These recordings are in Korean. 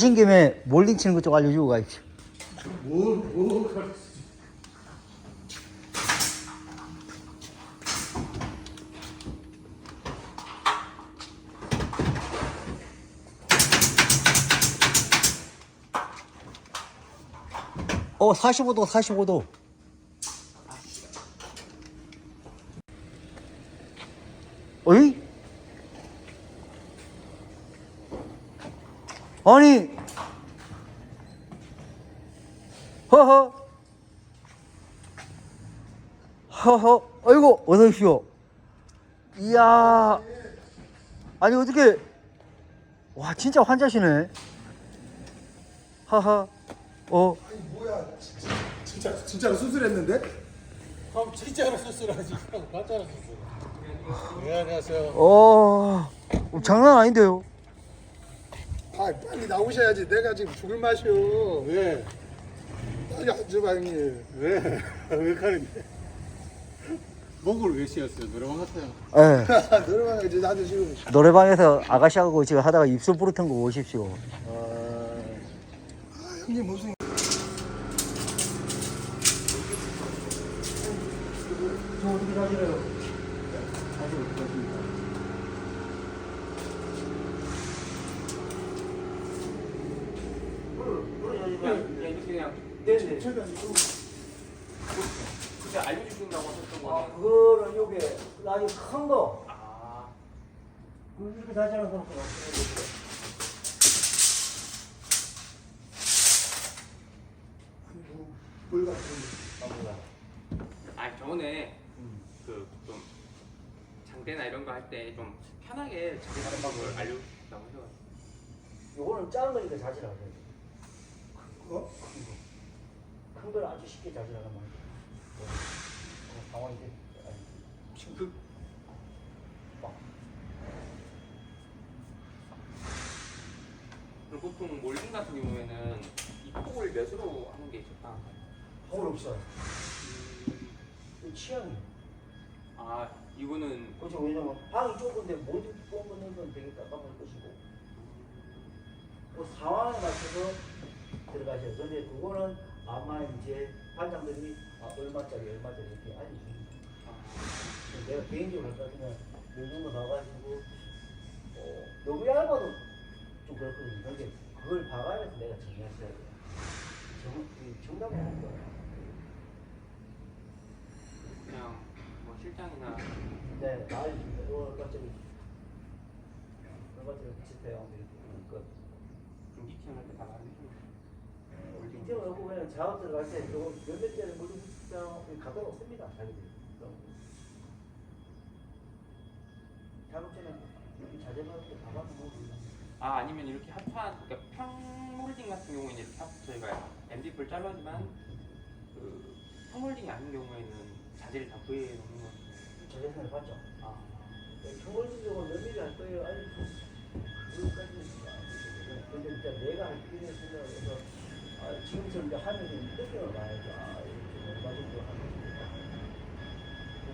하신 김에 몰딩 치는 것 좀 알려주고 가십시오. 뭘, 뭘 가르쳐. 어, 45도, 45도. 어이? 아니, 허허, 허허, 아이고, 어서오시오. 이야, 아니, 어떻게, 와, 진짜 환자시네. 하하, 어, 아니, 뭐야. 진짜, 진짜, 진짜로 수술했는데? 그럼 진짜로 수술하지 그럼 가짜로 수술 네 안녕하세요 어, 장난 아닌데요. 아, 빨리 나오셔야지. 내가 지금 죽을 맛이오. 왜? 빨리 앉아봐, 형님. 왜? 왜 가는데? 목을 왜 쉬었어요? 노래방 갔어요? 예. 노래방 이제 나도 지금. 노래방에서 아가씨하고 지금 하다가 입술 부르튼 거 보십시오. 아, 형님 무슨. 저 어떻게 사실래요? 네네. 그때 알려주신다고 하셨던 아, 거는? 그거는 요게 나중에 큰 거. 그 이렇게 사진을 놓고 물 같은. 아 저번에 그 좀 장대나 이런 거 할 때 좀 편하게 자세하는 방법을 알려주신다고 해서 요거는 작은 거니까 자질하고 어? 큰 걸 아주 쉽게 거예요. 상황이 돼. 지금 그 그리고 보통 몰딩 같은 경우에는 이 폭을 몇으로 하는 게 적당한가요? 거울 없어요. 이 취향이에요. 아 이거는 그렇죠. 왜냐면 방이 좁은데 모두 좁은 건 되게 깜깜할 것이고 그 상황에 맞춰서 들어가셔요. 근데 그거는 아마 이제 반장들이 아, 얼마짜리 얼마짜리 이렇게 알려줍니다. 아, 내가 개인적으로 할 거면 요즘 거 봐가지고 어, 너무 얇아도 좀 그렇거든요. 근데 그걸 봐가면서 내가 정리했어야 돼요. 정, 이 정답은 없어요. 그냥 뭐 실장이나 네, 나 알려줍니다. 이거 얼마짜리 얼마짜리 비슷해요. 이렇게 끝. 좀 미팅 할 때 다 알려 오고 그냥 작업 들어갈 때 이거 몇몇 개는 모두 그냥 갖다 놓습니다. 자기들이. 그럼 작업 전에 이렇게 자재만 이렇게 가방 놓고 아 아니면 이렇게 합판 그러니까 평몰딩 같은 경우에는 이렇게 합, 저희가 MDF를 잘라지만 그 평몰딩이 아닌 경우에는 자재를 다 구해 놓는 거 자재선을 봤죠. 아, 정월지적으로 몇 미리 할 거예요? 아니 그거까지는 근데 일단 내가 할 필요는 생각을 해서 아, 지금처럼 이제 하면은 느낌을 봐야죠. 아 이렇게 얼마 정도 하면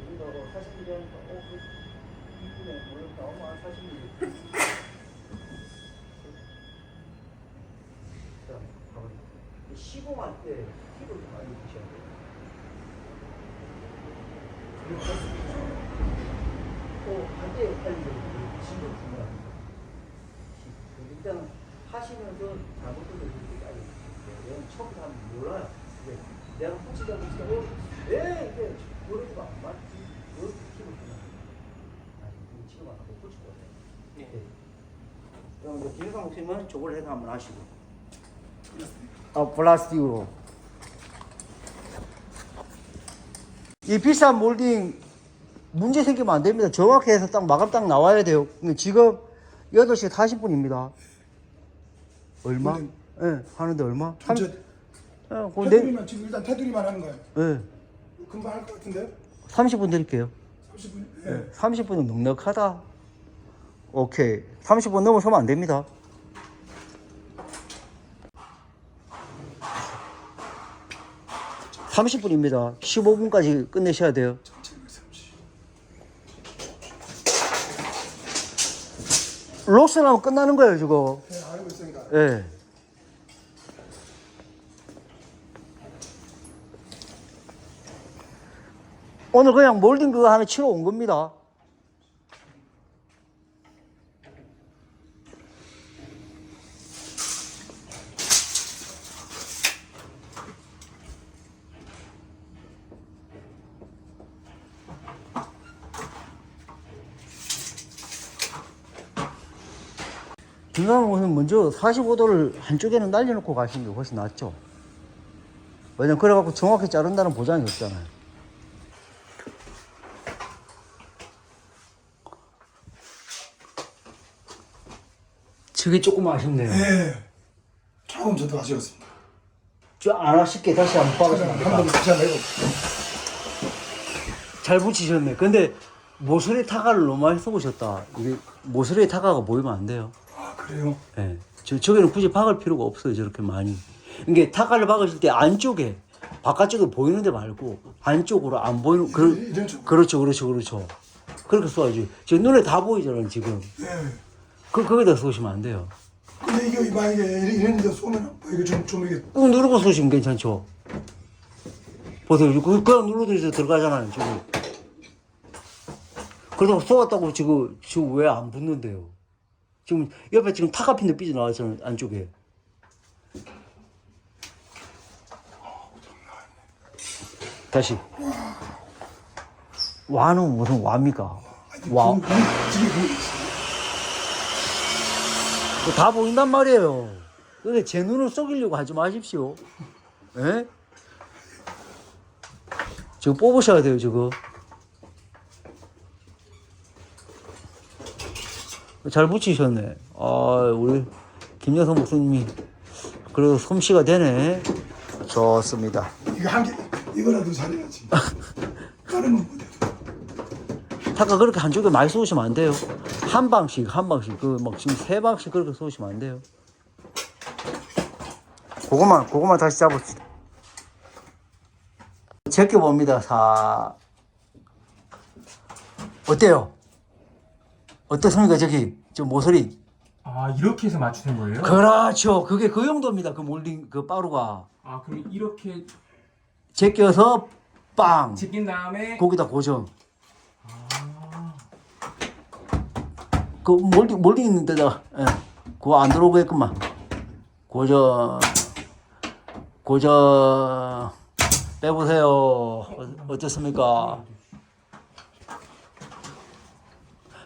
우리가 40mm 하니까 어그 이분에 물론 나오면 한 40mm 자, 가보니 시공할 때 팁을 좀 많이 주셔야 돼요. 그리고 또 한때 역할이 진도 중요합니다. 그 일단 하시면서 걸이 처음부터 하면 몰라요. 근데 내가 호치다 보니까 어, 이게 노래가 안 맞지? 이렇게 키고 있구나. 아니, 지금 아까 거예요. 예. 네. 그럼 이제 김성 목사님은 저걸 해서 한번 하시고. 어, 플라스틱으로. 이 비싼 몰딩 문제 생기면 안 됩니다. 정확히 해서 딱 마감 딱 나와야 돼요. 지금 8시 40분입니다. 얼마? 예, 네, 하는데 얼마? 3, 어, 테두리만 지금 일단 테두리만 하는 거예요. 예. 금방 할 것 같은데요? 30분 드릴게요. 30분. 예. 예. 30분이 넉넉하다. 오케이. 30분 넘어서면 안 됩니다. 30분입니다. 15분까지 끝내셔야 돼요. 730. 록스나면 끝나는 거예요, 지금. 네, 알고 있으니까. 예. 오늘 그냥 몰딩 그거 하나 치러 온 겁니다. 김강호는 먼저 45도를 한쪽에는 날려놓고 가시는 게 훨씬 낫죠. 왜냐면 그래갖고 정확히 자른다는 보장이 없잖아요. 저게 조금 아쉽네요. 예. 조금 저도 아쉬웠습니다. 좀안 아쉽게 다시 한번 안 한번? 다시 한번 해볼게요. 잘 붙이셨네. 근데 모서리 타가를 너무 많이 써보셨다. 이게 모서리 타가가 보이면 안 돼요. 아 그래요? 예. 저, 저기는 굳이 박을 필요가 없어요. 저렇게 많이. 이게 타가를 박으실 때 안쪽에, 바깥쪽에 보이는 데 말고 안쪽으로 안 보이는, 이런- 쪽으로. 그렇죠, 그렇죠, 그렇죠. 그렇게 쏘야지. 저 눈에 다 보이잖아요, 지금. 예. 그, 거기다 쏘시면 안 돼요. 근데 이거 만약에 이런- 데 쏘면 뭐 이거 좀, 좀 이게 꾹 누르고 쏘시면 괜찮죠. 보세요. 그- 그냥 눌러도 이제 들어가잖아요, 지금. 그러다가 쏘았다고 지금, 지금 왜 안 붙는데요? 지금 옆에 지금 타가핀도 삐져나왔잖아요, 안쪽에. 다시. 와는 무슨 와입니까? 와. 보- 보- 지금. 그거 다 보인단 말이에요. 근데 제 눈을 속이려고 하지 마십시오. 예? 지금 뽑으셔야 돼요, 지금. 잘 붙이셨네. 아, 우리 김여성 목사님이 그래도 솜씨가 되네. 좋습니다. 이거 한 개, 이거라도 잘해야지. 다른 건 못해. 타가 그렇게 한쪽에 많이 쏘시면 안 돼요. 한 방씩, 한 방씩. 그, 막 지금 세 방씩 그렇게 쏘시면 안 돼요. 그거만, 그거만 다시 잡읍시다. 제껴봅니다, 사. 어때요? 어떻습니까, 저기? 저 모서리. 아 이렇게 해서 맞추는 거예요? 그렇죠. 그게 그 정도입니다, 그 몰딩, 그 빠루가. 아 그럼 이렇게 제껴서, 빵! 제낀 다음에 거기다 고정. 그 몰딩 몰딩 있는 데다가 예. 그거 안 들어오겠구만. 고정 고정 빼보세요. 어, 어떻습니까?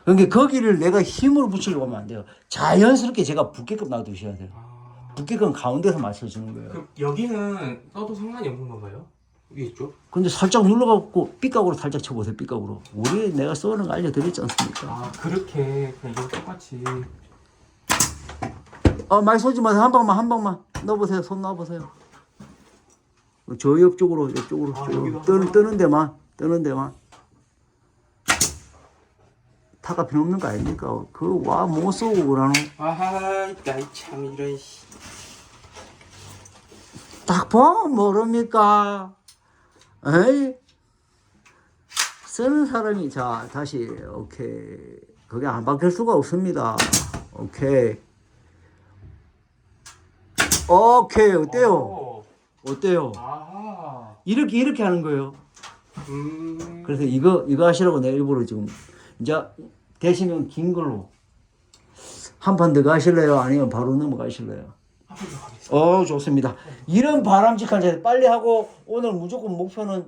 그러니까 거기를 내가 힘으로 붙이려고 하면 안 돼요. 자연스럽게 제가 붙게끔 놔두셔야 돼요. 붙게끔 가운데서 맞춰주는 거예요. 그럼 여기는 써도 상관이 없는 건가요? 위에 있죠? 근데 살짝 눌러갖고 삐각으로 살짝 쳐보세요. 삐각으로. 우리 내가 쏘는 거 알려드렸지 않습니까? 아 그렇게 그냥 이거 똑같이 어, 많이 쏘지 마세요. 한 방만, 한 방만. 넣어보세요. 손 넣어보세요. 저 옆쪽으로, 옆쪽으로. 아. 여기도 뜨는, 한 뜨는 데만, 뜨는 데만. 타가 필요 없는 거 아닙니까? 그, 와, 못 쏘고 그러노. 아하 나이 참 이런 씨딱 보면 모릅니까? 에이? 쓰는 사람이, 자, 다시, 오케이. 그게 안 바뀔 수가 없습니다. 오케이. 오케이, 어때요? 오. 어때요? 아하 이렇게 이렇게 하는 거예요. 음 그래서 이거 이거 하시라고 내가 일부러 지금 이제 되시면 긴 걸로 한 판 더 가실래요? 아니면 바로 넘어가실래요? 어 좋습니다. 이런 바람직한 자세 빨리 하고 오늘 무조건 목표는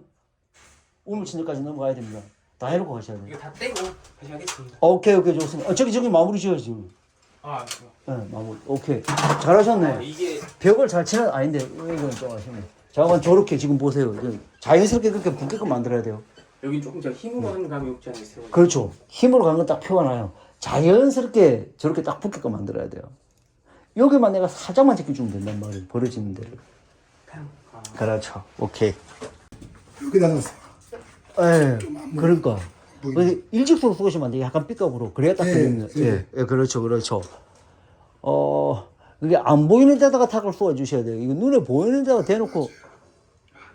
우물친절까지 넘어가야 됩니다. 다 해놓고 가셔야 돼요. 이거 다 떼고 다시 하겠습니다 오케이 오케이 좋습니다. 어, 저기 저기 마무리 지어야지. 지금. 아 네, 마무리. 오케이 잘하셨네. 이게 벽을 잘 치는 아닌데 이건 좀 아쉽네. 잠깐 저렇게 지금 보세요. 이거 자연스럽게 그렇게 붙게끔 만들어야 돼요. 여기 조금 제가 힘으로 하는 감이 없지 있어요 그렇죠. 힘으로 간 건 딱 표가 나요. 자연스럽게 저렇게 딱 붙게끔 만들어야 돼요. 여기만 내가 살짝만 제껴주면 된단 말이에요. 벌어지는 데를. 아, 그렇죠. 오케이. 여기다 놨어. 예, 그러니까. 근데 일직선으로 쏘시면 안 돼요. 약간 삐각으로. 그래야 딱 예, 되는 예. 예, 예, 그렇죠, 그렇죠. 어, 이게 안 보이는 데다가 탁을 쏘아 주셔야 돼요. 이거 눈에 보이는 데다가 대놓고.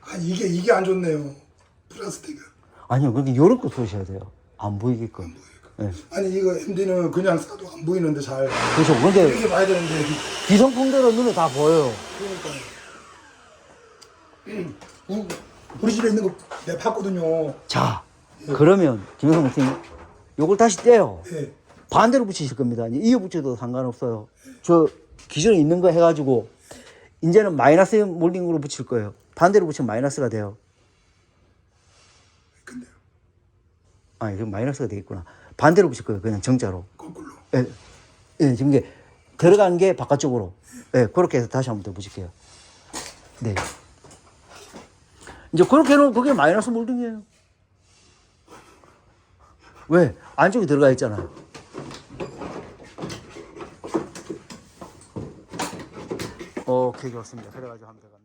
아니 이게 이게 안 좋네요. 플라스틱은. 아니요, 그렇게 요렇게 쏘셔야 돼요. 안 보이게끔. 예. 아니 이거 MD는 그냥 쏴도 안 보이는데 잘 그렇죠. 근데 이렇게 봐야 되는데 기성품대로 눈에 다 보여요. 우리 집에 있는 거 내가 봤거든요. 자, 그러면 김영성 목사님 요걸 다시 떼요. 예. 반대로 붙이실 겁니다. 이제 이어 붙여도 상관없어요. 저 기존에 있는 거 해가지고 이제는 마이너스 몰딩으로 붙일 거예요. 반대로 붙이면 마이너스가 돼요. 근데요. 아, 이거 마이너스가 되겠구나. 반대로 붙일 거예요. 그냥 정자로. 거꾸로. 예, 예, 지금 이게 들어간 게 바깥쪽으로. 예, 그렇게 해서 다시 한 번 더 붙일게요. 네. 이제 그렇게 해놓으면 그게 마이너스 몰딩이에요. 왜? 안쪽에 들어가 있잖아요. 오케이, 좋습니다. 그래가지고 하면 돼가.